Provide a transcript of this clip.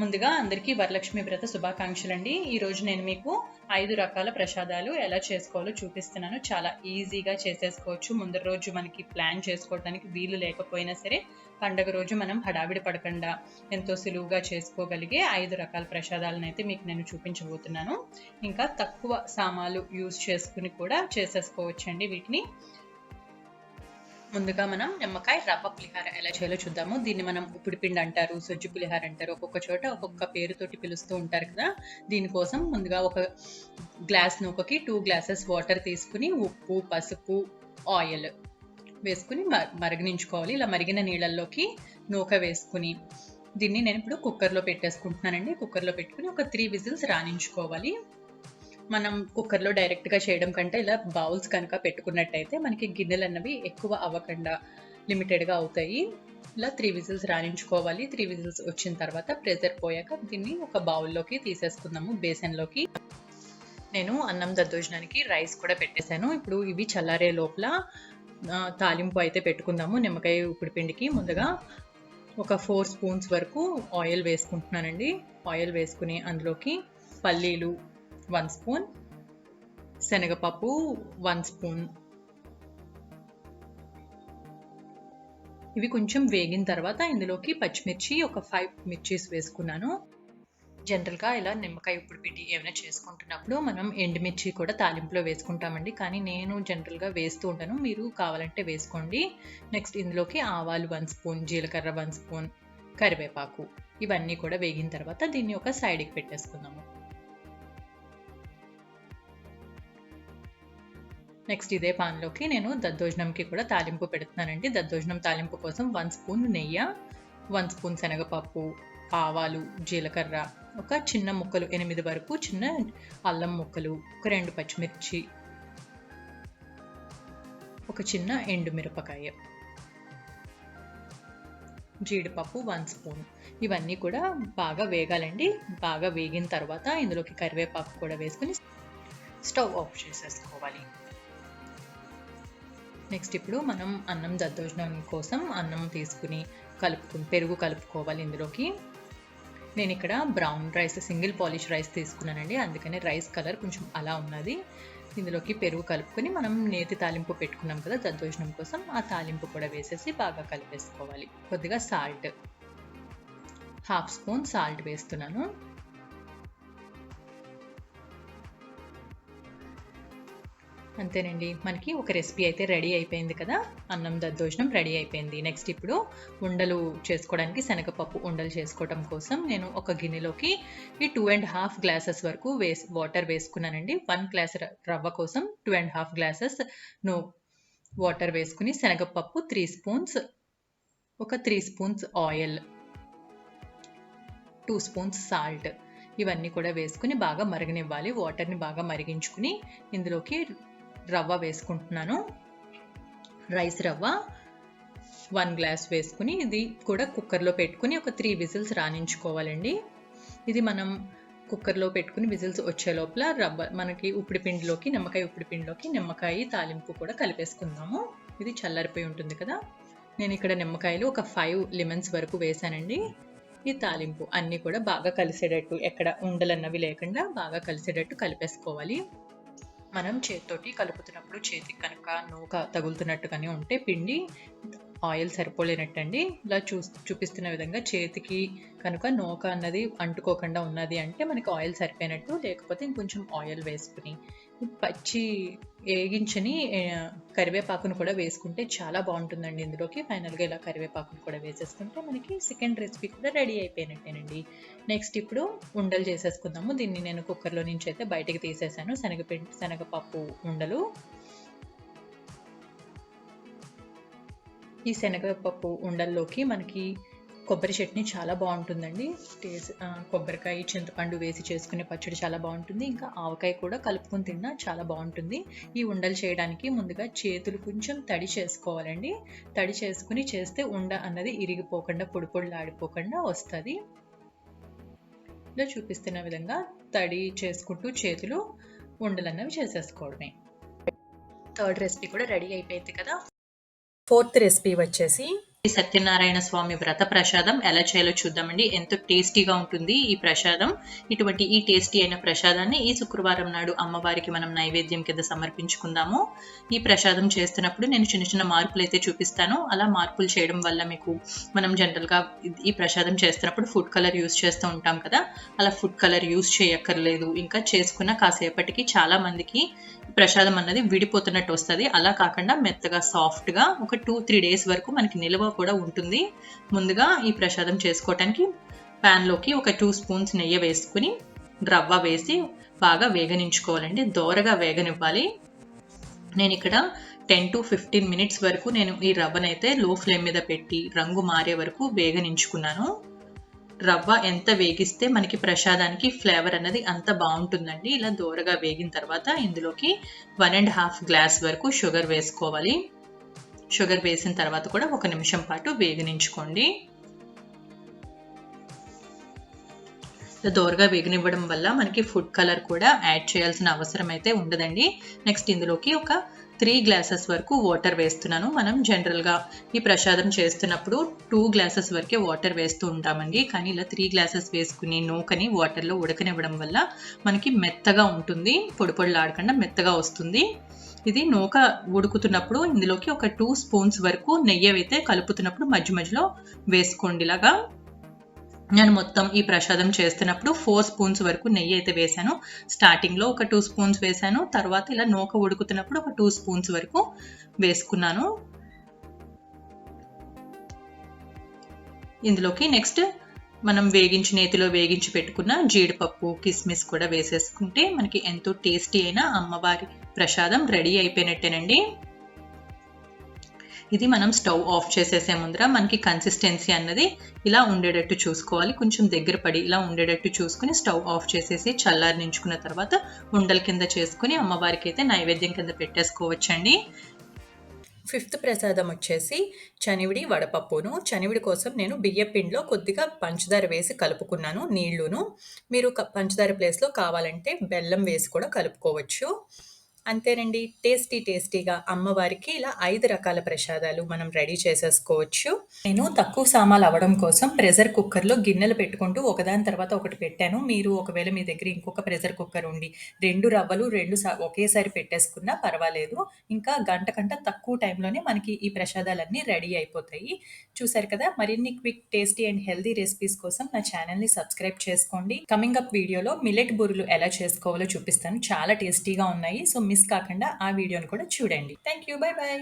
ముందుగా అందరికీ వరలక్ష్మి వ్రత శుభాకాంక్షలు అండి ఈ రోజు నేను మీకు ఐదు రకాల ప్రసాదాలు ఎలా చేసుకోవాలో చూపిస్తున్నాను. చాలా ఈజీగా చేసేసుకోవచ్చు. ముందు రోజు మనకి ప్లాన్ చేసుకోవడానికి వీలు లేకపోయినా సరే పండగ రోజు మనం హడావిడి పడకుండా ఎంతో సులువుగా చేసుకోగలిగే ఐదు రకాల ప్రసాదాలను అయితే మీకు నేను చూపించబోతున్నాను. ఇంకా తక్కువ సామాలు యూజ్ చేసుకుని కూడా చేసేసుకోవచ్చండి వీటిని. ముందుగా మనం నిమ్మకాయ రవ్వ పులిహార ఎలా చేయాలో చూద్దాము. దీన్ని మనం ఉప్పుడు పిండి అంటారు సజ్జు పులిహార అంటారు. ఒక్కొక్క చోట ఒక్కొక్క పేరుతోటి పిలుస్తూ ఉంటారు కదా. దీనికోసం ముందుగా ఒక గ్లాస్ నూకకి టూ గ్లాసెస్ వాటర్ తీసుకుని ఉప్పు పసుపు ఆయిల్ వేసుకుని మరగనించుకోవాలి ఇలా మరిగిన నీళ్ళల్లోకి నూక వేసుకుని దీన్ని నేను ఇప్పుడు కుక్కర్లో పెట్టేసుకుంటున్నానండి. కుక్కర్లో పెట్టుకుని ఒక త్రీ విజిల్స్ రాణించుకోవాలి. మనం కుక్కర్లో డైరెక్ట్గా చేయడం కంటే ఇలా బౌల్స్ కనుక పెట్టుకున్నట్టయితే మనకి గిన్నెలు అన్నవి ఎక్కువ అవ్వకుండా లిమిటెడ్గా అవుతాయి. ఇలా త్రీ విజిల్స్ రాణించుకోవాలి. త్రీ విజిల్స్ వచ్చిన తర్వాత ప్రెజర్ పోయాక దీన్ని ఒక బౌల్లోకి తీసేసుకుందాము బేసన్లోకి నేను అన్నం దద్దోజనానికి రైస్ కూడా పెట్టేశాను. ఇప్పుడు ఇవి చల్లారే లోపల తాలింపు అయితే పెట్టుకుందాము. నిమ్మకాయ ఉప్పుడు పిండికి ముందుగా ఒక ఫోర్ స్పూన్స్ వరకు ఆయిల్ వేసుకుంటున్నానండి. ఆయిల్ వేసుకుని అందులోకి పల్లీలు వన్ స్పూన్. శనగపప్పు వన్ స్పూన్. ఇవి కొంచెం వేగిన తర్వాత ఇందులోకి పచ్చిమిర్చి ఒక ఫైవ్ మిర్చీస్ వేసుకున్నాను. జనరల్గా ఇలా నిమ్మకాయ ఉప్పుడు పెట్టి ఏమైనా చేసుకుంటున్నప్పుడు మనం ఎండుమిర్చి కూడా తాలింపులో వేసుకుంటామండి. కానీ నేను జనరల్గా వేస్తూ ఉంటాను. మీరు కావాలంటే వేసుకోండి. నెక్స్ట్ ఇందులోకి ఆవాలు వన్ స్పూన్ జీలకర్ర వన్ స్పూన్ కరివేపాకు. ఇవన్నీ కూడా వేగిన తర్వాత దీన్ని ఒక సైడ్కి పెట్టేసుకుందాము. నెక్స్ట్ ఇదే పాన్లోకి నేను దద్దోజనంకి కూడా తాలింపు పెడుతున్నానండి. దద్దోజనం తాలింపు కోసం వన్ స్పూన్ నెయ్యి వన్ స్పూన్ శనగపప్పు ఆవాలు జీలకర్ర ఒక చిన్న ముక్కలు ఎనిమిది వరకు చిన్న అల్లం ముక్కలు ఒక రెండు పచ్చిమిర్చి ఒక చిన్న ఎండుమిరపకాయ జీడిపప్పు వన్ స్పూన్ ఇవన్నీ కూడా బాగా వేగాలండి. బాగా వేగిన తర్వాత ఇందులోకి కరివేపాకు కూడా వేసుకుని స్టవ్ ఆఫ్ చేసేసుకోవాలి. నెక్స్ట్ ఇప్పుడు మనం అన్నం దద్దోజనం కోసం అన్నం తీసుకుని కలుపుకు పెరుగు కలుపుకోవాలి ఇందులోకి. నేను ఇక్కడ brown rice single polish rice తీసుకున్నానండి. అందుకని రైస్ కలర్ కొంచెం అలా ఉన్నది. ఇందులోకి పెరుగు కలుపుకొని మనం నేతి తాలింపు పెట్టుకున్నాం కదా దద్దోజనం కోసం ఆ తాలింపు కూడా వేసేసి బాగా కలిపేసుకోవాలి. కొద్దిగా సాల్ట్ హాఫ్ స్పూన్ సాల్ట్ వేస్తున్నాను. అంతేనండి. మనకి ఒక రెసిపీ అయితే రెడీ అయిపోయింది కదా? అన్నం దద్దోజనం రెడీ అయిపోయింది. నెక్స్ట్ ఇప్పుడు ఉండలు చేసుకోవడానికి శనగపప్పు ఉండలు చేసుకోవడం కోసం నేను ఒక గిన్నెలోకి ఈ టూ అండ్ హాఫ్ గ్లాసెస్ వరకు వేస్ వాటర్ వేసుకున్నానండి. వన్ గ్లాస్ రవ్వ కోసం two and half glasses no water వేసుకుని శనగపప్పు త్రీ స్పూన్స్ ఒక three spoons oil two spoons salt ఇవన్నీ కూడా వేసుకుని బాగా మరగనివ్వాలి. వాటర్ని బాగా మరిగించుకుని ఇందులోకి రవ్వ వేసుకుంటున్నాను. రైస్ రవ్వ వన్ గ్లాస్ వేసుకుని ఇది కూడా కుక్కర్లో పెట్టుకుని ఒక త్రీ విజిల్స్ రాణించుకోవాలండి. ఇది మనం కుక్కర్లో పెట్టుకుని విజిల్స్ వచ్చే లోపల రవ్వ మనకి ఉప్పుడు పిండిలోకి నిమ్మకాయ ఉప్పుడు పిండిలోకి నిమ్మకాయ తాలింపు కూడా కలిపేసుకుందాము. ఇది చల్లరిపోయి ఉంటుంది కదా. నేను ఇక్కడ నిమ్మకాయలు ఒక ఫైవ్ లెమన్స్ వరకు వేసానండి ఈ తాలింపు అన్నీ కూడా బాగా కలిసేటట్టు ఎక్కడ ఉండలన్నవి లేకుండా బాగా కలిసేటట్టు కలిపేసుకోవాలి. మనం చేతితోటి కలుపుతున్నప్పుడు చేతికి కనుక నూక తగులుతున్నట్టుగానే ఉంటే పిండి ఆయిల్ సరిపోలేనట్టండి. ఇలా చూ చూపిస్తున్న విధంగా చేతికి కనుక నూక అన్నది అంటుకోకుండా ఉన్నది అంటే మనకి ఆయిల్ సరిపోయినట్టు లేకపోతే ఇంకొంచెం ఆయిల్ వేసుకుని పచ్చి వేగించని కరివేపాకును కూడా వేసుకుంటే చాలా బాగుంటుందండి ఇందులోకి. ఫైనల్గా ఇలా కరివేపాకును కూడా వేసేసుకుంటే మనకి సెకండ్ రెసిపీ కూడా రెడీ అయిపోయినట్టేనండి. నెక్స్ట్ ఇప్పుడు ఉండలు చేసేసుకుందాము. దీన్ని నేను కుక్కర్లో నుంచి అయితే బయటకు తీసేసాను. శనగపిండి శనగపప్పు ఉండలు. ఈ శనగపప్పు ఉండల్లోకి మనకి కొబ్బరి చట్నీ చాలా బాగుంటుందండి. టేస్ట్ కొబ్బరికాయ చింతపండు వేసి చేసుకునే పచ్చడి చాలా బాగుంటుంది. ఇంకా ఆవకాయ కూడా కలుపుకొని తిన్నా చాలా బాగుంటుంది. ఈ ఉండలు చేయడానికి ముందుగా చేతులు కొంచెం తడి చేసుకోవాలండి. తడి చేసుకుని చేస్తే ఉండ అన్నది ఇరిగిపోకుండా పొడి పొడిలాడిపోకుండా వస్తుంది. ఇలా చూపిస్తున్న విధంగా తడి చేసుకుంటూ చేతులు ఉండలు అన్నవి చేసేసుకోవడమే. థర్డ్ రెసిపీ కూడా రెడీ అయిపోయింది కదా. ఫోర్త్ రెసిపీ వచ్చేసి సత్యనారాయణ స్వామి వ్రత ప్రసాదం ఎలా చేయాలో చూద్దామండి. ఎంతో టేస్టీగా ఉంటుంది ఈ ప్రసాదం. ఇటువంటి ఈ టేస్టీ అయిన ప్రసాదాన్ని ఈ శుక్రవారం నాడు అమ్మవారికి మనం నైవేద్యం కింద సమర్పించుకుందాము. ఈ ప్రసాదం చేస్తున్నప్పుడు నేను చిన్న చిన్న మార్పులు అయితే చూపిస్తాను. అలా మార్పులు చేయడం వల్ల మీకు మనం జనరల్గా ఈ ప్రసాదం చేస్తున్నప్పుడు ఫుడ్ కలర్ యూస్ చేస్తూ ఉంటాం కదా. అలా ఫుడ్ కలర్ యూస్ చేయక్కర్లేదు. ఇంకా చేసుకున్న కాసేపటికి చాలా మందికి ప్రసాదం అన్నది విడిపోతున్నట్టు వస్తుంది. అలా కాకుండా మెత్తగా సాఫ్ట్గా ఒక టూ త్రీ డేస్ వరకు మనకి నిల్వ కూడా ఉంటుంది. ముందుగా ఈ ప్రసాదం చేసుకోవటానికి ప్యాన్లోకి ఒక టూ స్పూన్స్ నెయ్యి వేసుకుని రవ్వ వేసి బాగా వేగనించుకోవాలండి. దోరగా వేగనివ్వాలి. నేను ఇక్కడ టెన్ టు ఫిఫ్టీన్ మినిట్స్ వరకు నేను ఈ రవ్వనైతే లో ఫ్లేమ్ మీద పెట్టి రంగు మారే వరకు వేగనించుకున్నాను. రవ్వ ఎంత వేగిస్తే మనకి ప్రసాదానికి ఫ్లేవర్ అనేది అంత బాగుంటుందండి. ఇలా దూరగా వేగిన తర్వాత ఇందులోకి వన్ అండ్ హాఫ్ గ్లాస్ వరకు షుగర్ వేసుకోవాలి. షుగర్ వేసిన తర్వాత కూడా ఒక నిమిషం పాటు వేగనించుకోండి. దోరగా వేగనివ్వడం వల్ల మనకి ఫుడ్ కలర్ కూడా యాడ్ చేయాల్సిన అవసరం అయితే ఉండదండి. నెక్స్ట్ ఇందులోకి ఒక త్రీ గ్లాసెస్ వరకు వాటర్ వేస్తున్నాను. మనం జనరల్గా ఈ ప్రసాదం చేస్తున్నప్పుడు టూ గ్లాసెస్ వరకే వాటర్ వేస్తూ ఉంటామండి. కానీ ఇలా త్రీ గ్లాసెస్ వేసుకుని నూకని వాటర్లో ఉడకనివ్వడం వల్ల మనకి మెత్తగా ఉంటుంది. పొడి పొడిలాడకుండా మెత్తగా వస్తుంది. ఇది నూక ఉడుకుతున్నప్పుడు ఇందులోకి ఒక టూ స్పూన్స్ వరకు నెయ్యి అయితే కలుపుతున్నప్పుడు మధ్య మధ్యలో వేసుకోండి ఇలాగా. నేను మొత్తం ఈ ప్రసాదం చేస్తున్నప్పుడు ఫోర్ స్పూన్స్ వరకు నెయ్యి అయితే వేశాను. స్టార్టింగ్లో ఒక టూ స్పూన్స్ వేశాను. తర్వాత ఇలా నూక ఉడుకుతున్నప్పుడు ఒక టూ స్పూన్స్ వరకు వేసుకున్నాను. ఇందులోకి నెక్స్ట్ మనం వేగించి నేతిలో వేగించి పెట్టుకున్న జీడిపప్పు కిస్మిస్ కూడా వేసేసుకుంటే మనకి ఎంతో టేస్టీ అయిన అమ్మవారి ప్రసాదం రెడీ అయిపోయినట్టేనండి. ఇది మనం స్టవ్ ఆఫ్ చేసేసే ముందర మనకి కన్సిస్టెన్సీ అన్నది ఇలా ఉండేటట్టు చూసుకోవాలి. కొంచెం దగ్గర పడి ఇలా ఉండేటట్టు చూసుకుని స్టవ్ ఆఫ్ చేసేసి చల్లారించుకున్న తర్వాత ఉండల కింద చేసుకుని అమ్మవారికి అయితే నైవేద్యం కింద పెట్టేసుకోవచ్చండి. ఫిఫ్త్ ప్రసాదం వచ్చేసి చనివిడి వడపప్పును. చనివిడి కోసం నేను బియ్య పిండిలో కొద్దిగా పంచదార వేసి కలుపుకున్నాను నీళ్ళును. మీరు పంచదార ప్లేస్లో కావాలంటే బెల్లం వేసి కూడా కలుపుకోవచ్చు. అంతేనండి టేస్టీ టేస్టీగా అమ్మవారికి ఇలా ఐదు రకాల ప్రసాదాలు మనం రెడీ చేసేసుకోవచ్చు. నేను తక్కువ సామాలు అవ్వడం కోసం ప్రెషర్ కుక్కర్లో గిన్నెలు పెట్టుకుంటూ ఒకదాని తర్వాత ఒకటి పెట్టాను. మీరు ఒకవేళ మీ దగ్గర ఇంకొక ప్రెషర్ కుక్కర్ ఉండి రెండు రవ్వలు రెండు ఒకేసారి పెట్టేసుకున్నా పర్వాలేదు. ఇంకా గంట కంట తక్కువ టైంలోనే మనకి ఈ ప్రసాదాలన్నీ రెడీ అయిపోతాయి. చూసారు కదా మరిన్ని quick tasty and healthy recipes కోసం నా ఛానల్ని సబ్స్క్రైబ్ చేసుకోండి. కమింగ్ అప్ వీడియోలో మిలెట్ బురులు ఎలా చేసుకోవాలో చూపిస్తాను. చాలా టేస్టీగా ఉన్నాయి. సో మిస్ కాకుండా ఆ వీడియోని కూడా చూడండి. Thank you bye bye